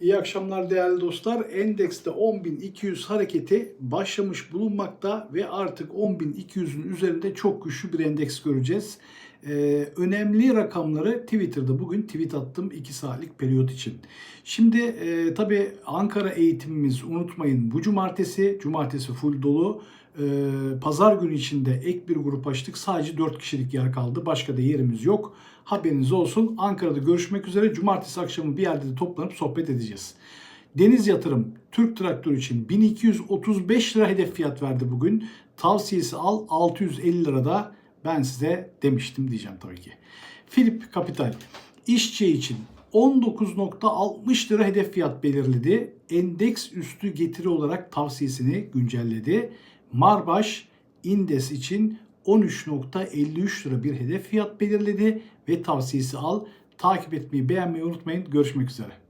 İyi akşamlar değerli dostlar. Endekste 10.200 hareketi başlamış bulunmakta ve artık 10.200'ün üzerinde çok güçlü bir endeks göreceğiz. Ee, önemli rakamları Twitter'da bugün tweet attım 2 saatlik periyot için. Şimdi e, tabii Ankara eğitimimiz unutmayın bu cumartesi. Cumartesi full dolu. Ee, Pazar günü içinde ek bir grup açtık. Sadece 4 kişilik yer kaldı. Başka da yerimiz yok. Haberiniz olsun. Ankara'da görüşmek üzere. Cumartesi akşamı bir yerde de toplanıp sohbet edeceğiz. Deniz Yatırım Türk Traktör için 1235 lira hedef fiyat verdi bugün. Tavsiyesi al 650 lirada ben size demiştim diyeceğim tabii ki. Philip Capital işçi için 19.60 lira hedef fiyat belirledi. Endeks üstü getiri olarak tavsiyesini güncelledi. Marbaş Indes için 13.53 lira bir hedef fiyat belirledi ve tavsiyesi al. Takip etmeyi beğenmeyi unutmayın. Görüşmek üzere.